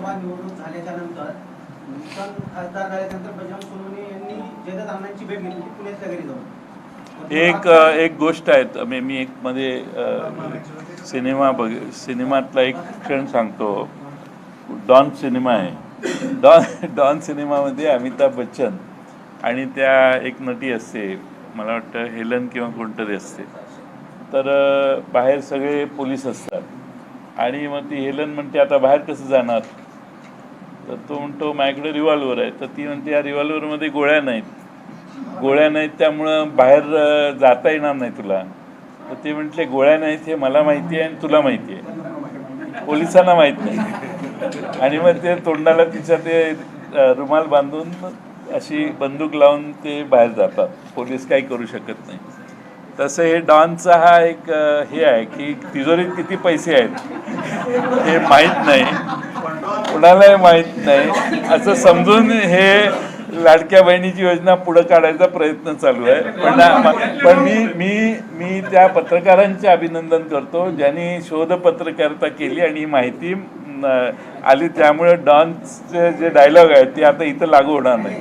निवडणूक झाल्याच्यानंतर खासदार झाल्यानंतर बजरंग सोनवणे यांनी जयदत्त अण्णांची भेट घेतली घरी जाऊन. एक एक गोष्ट आहे मी मी एक मध्ये सिनेमा बघ सिनेमातला एक क्षण सांगतो. डॉन सिनेमा आहे. डॉन डॉन सिनेमामध्ये अमिताभ बच्चन आणि त्या एक नटी असते मला वाटतं हेलन किंवा कोणतरी असते. तर बाहेर सगळे पोलीस असतात. आणि मग ती हेलन म्हणते आता बाहेर कसं जाणार? तर तो म्हणतो माझ्याकडे रिव्हॉल्वर आहे. तर ती म्हणते या रिव्हॉल्वरमध्ये गोळ्या नाहीत. गोळ्या नाहीत त्यामुळं बाहेर जाता येणार नाही तुला. तर ते म्हटले गोळ्या नाहीत हे मला माहिती आहे आणि तुला माहिती आहे. पोलिसांना माहीत नाही. आणि मग ते तोंडाला तिच्या ते रुमाल बांधून अशी बंदूक लावून ते बाहेर जातात. पोलीस काही करू शकत नाही. तसं हे डॉनचा हा एक हे आहे की तिजोरीत किती पैसे आहेत हे माहीत नाही. कुणालाही माहीत नाही. असं समजून हे लाडक्या बहिणीची योजना पुढे काढायचा प्रयत्न चालू आहे. पण पण मी मी मी त्या पत्रकारांचे अभिनंदन करतो ज्यांनी शोध पत्रकारिता केली आणि ही माहिती आली. त्यामुळे डॉनचे जे डायलॉग आहेत ते आता इथं लागू होणार नाही.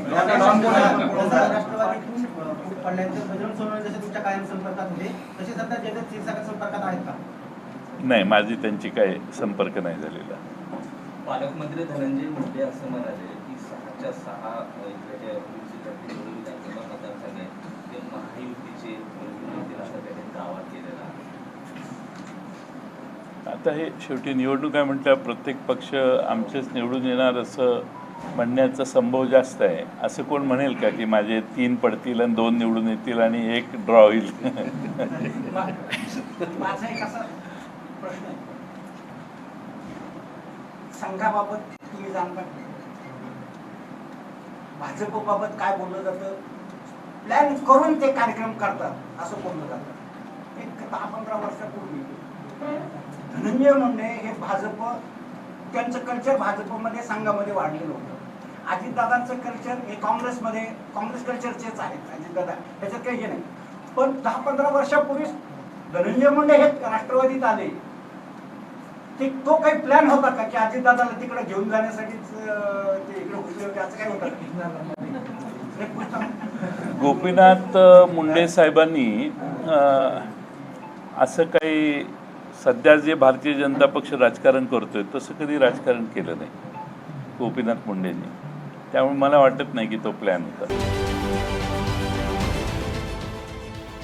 नाही माझी त्यांची काही संपर्क नाही झालेला. पालकमंत्री धनंजय मुंडे असं म्हणाले की सहाच्या सहा इकडे विधानसभा मतदारसंघ आहे ते महायुतीचे येतील असं त्याने दावा केलेला आहे. आता हे शेवटी निवडणूक आहे म्हटल्यावर प्रत्येक पक्ष आमचेच निवडून येणार असं म्हणण्याचा संभव जास्त आहे. असं कोण म्हणेल का की माझे तीन पडतील आणि दोन निवडून येतील आणि एक ड्रॉ होईल? माझा एक असा प्रश्न आहे. संघाबाबत तुम्ही जाणता भाजपबाबत काय बोललं जातं? प्लॅन करून ते कार्यक्रम करतात असं बोललं जातं. एक दहा पंधरा वर्षापूर्वी. धनंजय मुंडे हे भाजप त्यांचं कल्चर भाजपमध्ये संघामध्ये वाढलेलं होतं. अजितदादांचं कल्चर हे काँग्रेसमध्ये काँग्रेस कल्चरचेच आहेत अजितदादा त्याच्यात काही हे नाही. पण दहा पंधरा वर्षापूर्वी धनंजय मुंडे हे राष्ट्रवादीत आले. ते तो काही प्लॅन होता का की अजित दादाला तिकडे घेऊन जाण्यासाठी ते इकडे घुसले होते असं काही होतं गोपीनाथ मुंडे साहेबांनी असं काही सध्या जे भारतीय जनता पक्ष राजकारण करतोय तसं कधी राजकारण केलं नाही गोपीनाथ मुंडेंनी. त्यामुळे मला वाटत नाही की तो प्लॅन होता.